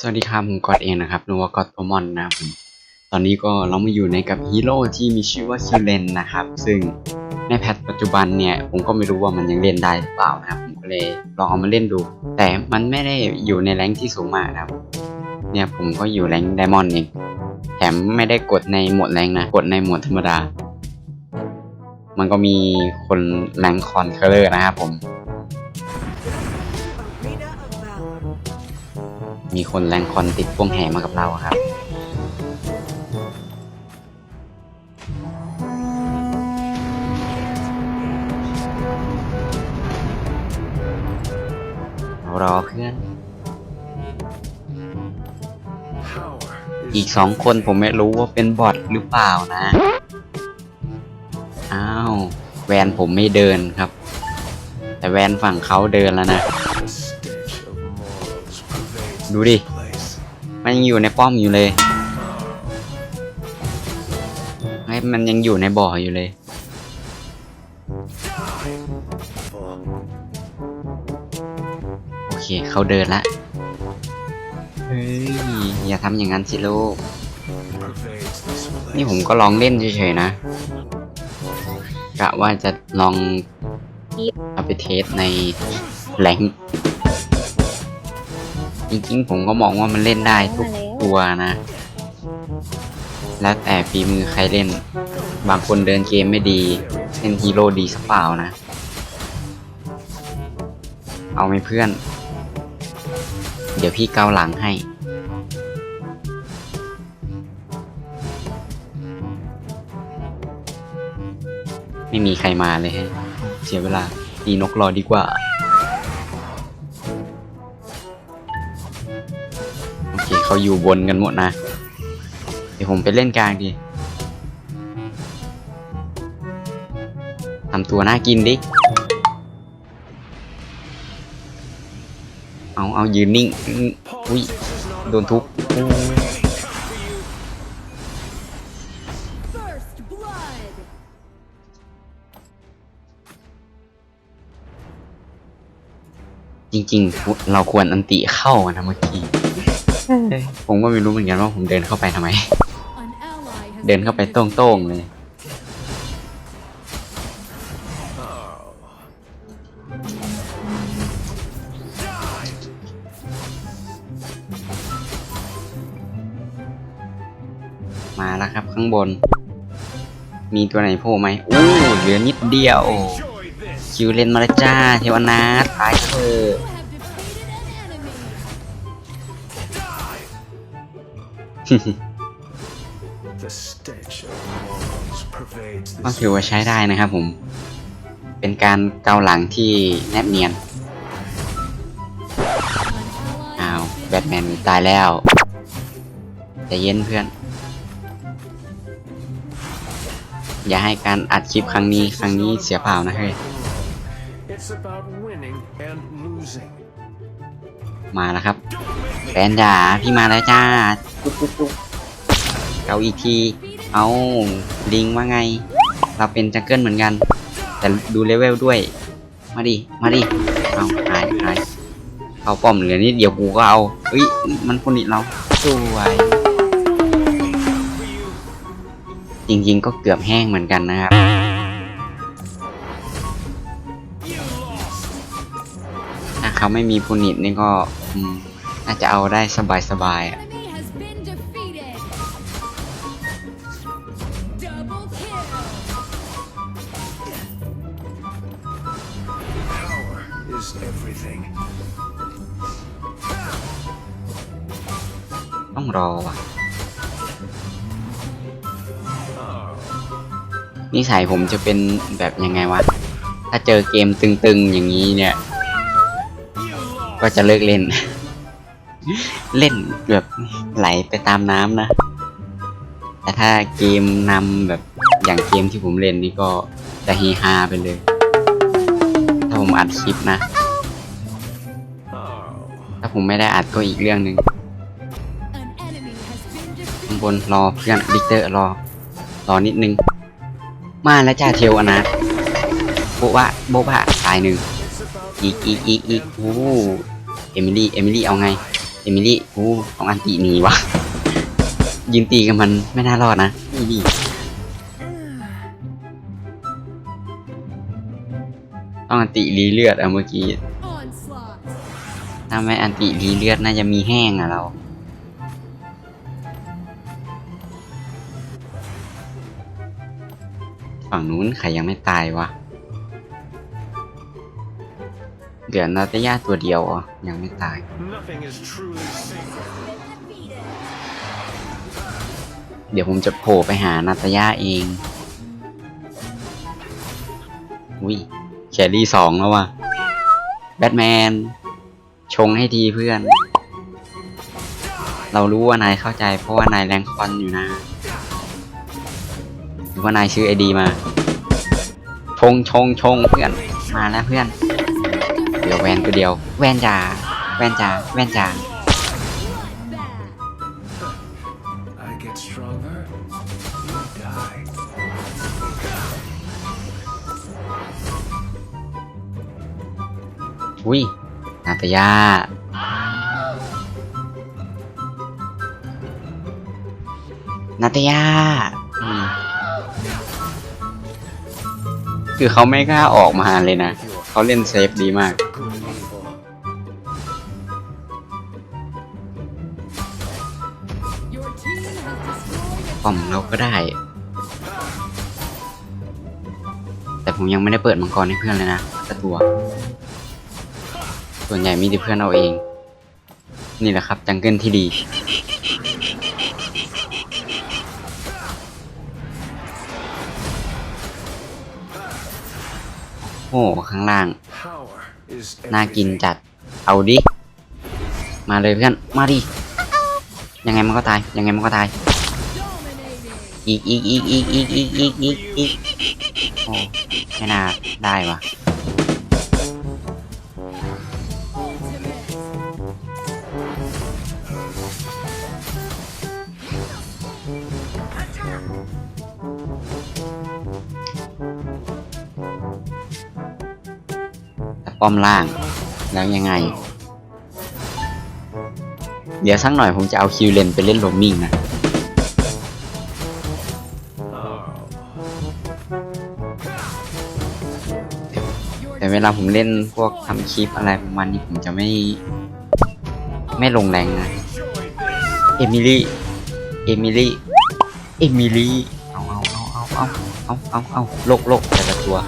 สวัสดีครับผมกอดเองนะครับหรือว่ากอดโปมอนนะครับผมตอนนี้ก็เรามาอยู่ในกับฮีโร่ที่มีชื่อว่าคิเลนนะครับ ซึ่งในแพทปัจจุบันเนี่ยผมก็ไม่รู้ว่ามันยังเล่นได้หรือเปล่านะครับผมก็เลยลองเอามาเล่นดู แต่มันไม่ได้อยู่ในแรงที่สูงมากนะครับ เนี่ยผมก็อยู่แรงไดมอนด์เองแถมไม่ได้กดในหมวดแรงนะ กดในหมวดธรรมดา มันก็มีคนแรงคอนเคอร์นะครับผม มีคนแรงคอนติดพวงแห่มากับเราครับ รอเพื่อน อีกสองคนผมไม่รู้ว่าเป็นบอทหรือเปล่านะ อ้าว แวนผมไม่เดินครับ แต่แวนฝั่งเขาเดินแล้วนะ ดูดิ มันยังอยู่ในป้อมอยู่เลยไอ้มันยังอยู่ในบ่ออยู่เลย โอเค เขาเดินละ เฮ้ย อย่าทำอย่างนั้นสิลูก นี่ผมก็ลองเล่นเฉยๆนะกะว่าจะลองเอาไปเทสในแรง จริงๆ ผมก็มองว่ามันเล่นได้ทุกตัวนะ แล้วแต่ฝีมือใครเล่น บางคนเดินเกมไม่ดีเล่นฮีโร่ดีสักเปล่านะ เอาไหมเพื่อน เดี๋ยวพี่เกาหลังให้ ไม่มีใครมาเลยฮะ เสียเวลาตีนกรอดีกว่า เขาอยู่บนกันหมดนะ เดี๋ยวผมไปเล่นกลางดีทำตัวน่ากินดิ เอาเอายืนนิ่ง อุ้ย โดนทุบจริงๆ เราควรอันติเข้านะเมื่อกี้ ผมก็ไม่รู้เหมือนกันว่าผมเดินเข้าไปทำไม An ally has เดินเข้าไปโต้งๆเลย มาแล้วครับข้างบน มีตัวไหนโผล่ไหมอู้เหลือนิดเดียว คิวเลนมาแล้วจ้า เทวนาถตายเถอะ ก็ this ถือว่าใช้ได้นะครับผม เป็นการเกาหลังที่แนบเนียน An ally อ้าว has been แบทแมนตายแล้วใจเย็นเพื่อน อย่าให้การอัดคลิปครั้งนี้ครั้งนี้เสียเปล่านะเฮ้ย It's about winning and losing. มาแล้วครับแฟนจ๋าพี่มาแล้วจ้า จุ๊บจุ๊บจุ๊บเอาอีกที เอาลิงว่าไง เราเป็นจังเกิลเหมือนกัน แต่ดูเลเวลด้วย มาดิ มาดิ เอาหายหายเอาป้อมเหลือนิดเดียวกูก็เอาเอ้ย มันคนนี้เราสวยจริงๆ ก็เกือบแห้งเหมือนกันนะครับ ถ้าเขาไม่มีพูนิตนี่ก็น่าจะเอาได้สบายๆอะ ต้องรอว่ะนิสัยผมจะเป็นแบบยังไงวะ ถ้าเจอเกมตึงๆอย่างนี้เนี่ย ก็จะเลิกเล่น เล่นแบบไหลไปตามน้ำนะ แต่ถ้าเกมนำแบบอย่างเกมที่ผมเล่นนี่ก็จะเฮฮาไปเลย ถ้าผมอัดคลิปนะ Oh, ถ้าผมไม่ได้อัดก็อีกเรื่องหนึ่งางบนรอเพื่อนดิกเตอร์รอ รอนิดนึง มาแล้วจ้าเทวอนาโบ๊ะบะโบ๊ะบะตายหนึ่งอีกอีกอีกอีกโอ้เอมิลี่เอมิลี่เอาไงเอมิลี่อู้ของอันตีหนีวะยืนตีกันมันไม่น่ารอดนะนี่ดิต้องอันติรีเลือดอะเมื่อกี้ถ้าไม่อันติรีเลือดน่าจะมีแห้งอะเรา ฝั่งนู้นใครยังไม่ตายวะ เดี๋ยวนาตยาตัวเดียวอะยังไม่ตาย Nothing is truly sacred. เดี๋ยวผมจะโผล่ไปหานาตยาเอง อุ้ยแครี่สองแล้วว่ะแบทแมน ชงให้ทีเพื่อน เรารู้ว่านายเข้าใจเพราะว่านายแรงควันอยู่นะหรือ ว่านายชื่อไอดีมา ชงชงชงเพื่อน มาแล้วเพื่อน เดี๋ยวแวนตัวเดียว แวนจ๋าแวนจ๋าแวนจ๋า I get stronger, you die. อุ้ยนาตยานาตยา คือเขาไม่กล้าออกมาเลยนะ เขาเล่นเซฟดีมาก ป้อมเราก็ได้ แต่ผมยังไม่ได้เปิดมังกรให้เพื่อนเลยนะสักตัว ส่วนใหญ่มีแต่เพื่อนเอาเอง นี่แหละครับจังเกิลที่ดี โอ้ข้างล่าง Power is น่ากิน everything. จัด เอาดิ มาเลยเพื่อน มาดิ ยังไงมันก็ตาย ยังไงมันก็ตาย dominating. อีกอีกอีกอีกอีกอีกอีกอีกอีกโอ้ไม่น่าได้วะ ป้อมล่าง แล้วยังไง เดี๋ยวสักหน่อยผมจะเอาคิวเลนไปเล่นโรมิงนะแต่เวลาผมเล่นพวกทำคลิปอะไรประมาณนี้ผมจะไม่ ไม่ลงแรงนะ เอมิลี่ เอมิลี่ เอมิลี่ เอาเอาเอาเอาเอาเอาเอาโลกโลกแต่ละตัว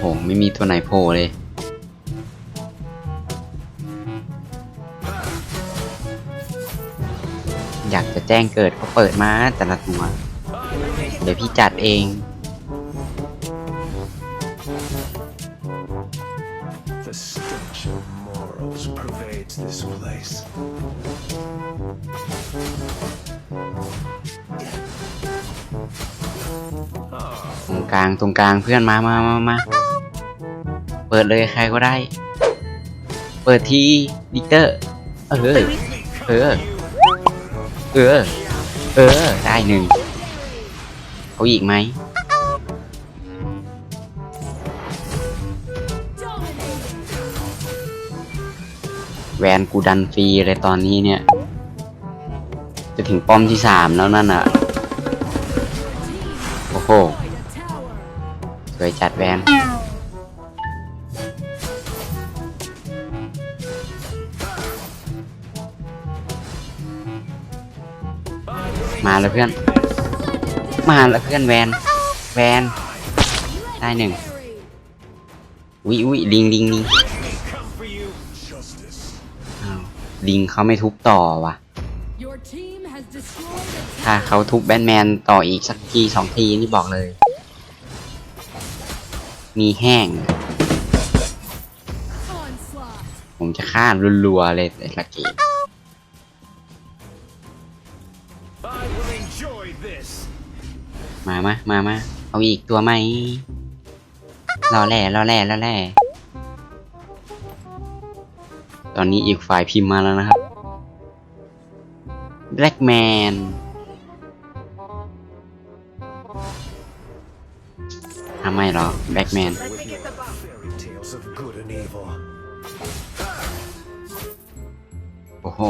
โห ไม่มีตัวไหนโผล่เลย อยากจะแจ้งเกิดก็เปิดมาแต่ละตัว เดี๋ยวพี่จัดเอง The stench of morals pervades this place. ตรงกลางตรงกลางเพื่อนมามามามา เปิดเลยใครก็ได้ เปิดทีดิกเตอร์เออเออเออเออได้หนึ่งเอาอีกไหมแวนกูดันฟรีเลยตอนนี้เนี่ย จะถึงป้อมที่สามแล้วนั่นอะ โอ้โห สวยจัดแวน มาแล้วเพื่อน มาแล้วเพื่อนแวน แวน ได้หนึ่ง Legendary. วิวิลิงลิงลิง Come for you. Justice. อ้าวลิงเขาไม่ทุบต่อว่ะ Your team has destroyed a ถ้าเขาทุบแบทแมนต่ออีกสักทีสองทีนี่บอกเลย มีแห้ง onslaught. ผมจะฆ่ารัวๆเลยแต่ละเกม มามามามาเอาอีกตัวไหมรอแร่รอแร่รอแร่ตอนนี้อีกฝ่ายพิมพ์มาแล้วนะครับ Black Man ทำไมเหรอแบ็กแมน With your fairy tales of good and evil. โอ้โห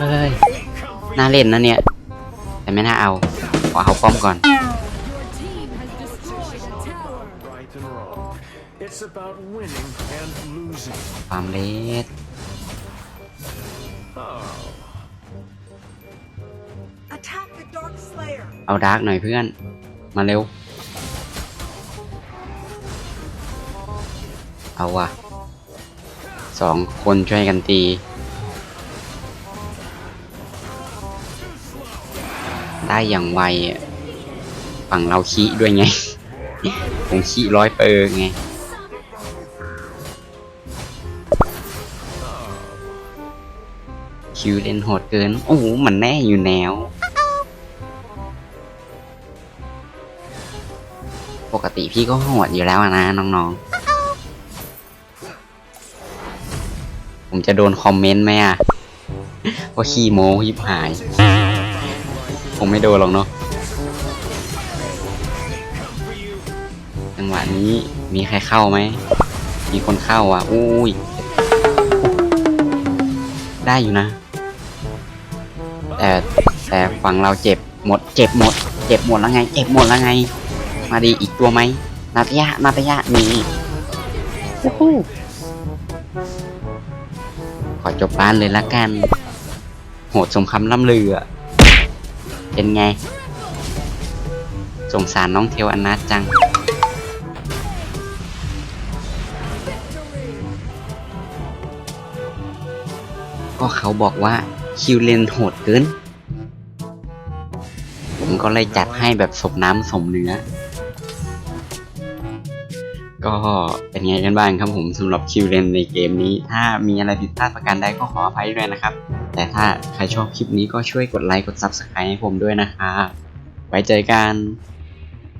เฮ้ย น่าเล่นนะเนี่ย แต่ไม่น่าเอา ขอเอาป้อมก่อน ความเลสเอาดาร์กหน่อยเพื่อน มาเร็ว เอาว่ะสองคนช่วยกันตี ได้อย่างไวฝั่งเราขี้ด้วยไง ผมขี้ร้อยเปอร์ไงคิวเล่นโหดเกิน โอ้โห มันแน่อยู่แนว ปกติพี่ก็โหดอยู่แล้วนะน้องๆ ผมจะโดนคอมเมนต์ไหมอะว่าขี้โม้ยิบหาย ผมไม่โดนหรอกเนาะจังหวะนี้มีใครเข้าไหม มีคนเข้าอะ อุ้ย ได้อยู่นะ แต่แต่ฝั่งเราเจ็บหมด เจ็บหมด เจ็บหมดแล้วไง เจ็บหมดแล้วไง มาดีอีกตัวไหม นาตยะ นาตยะนี่วู้ฮู้ขอจบบ้านเลยละกัน โหดสมคำล่ำลืออ เป็นไง สงสารน้องเทวอนัทจัง ก็เขาบอกว่าคิวเลนโหดเกิน ผมก็เลยจัดให้แบบสมน้ำสมเนื้อ ก็ เป็นไงกันบ้างครับผมสำหรับคิวเลนในเกมนี้ ถ้ามีอะไรผิดพลาดประการใดก็ขออภัยด้วยนะครับ แต่ถ้าใครชอบคลิปนี้ก็ช่วยกดไลค์กด Subscribe ให้ผมด้วยนะครับไว้เจอกัน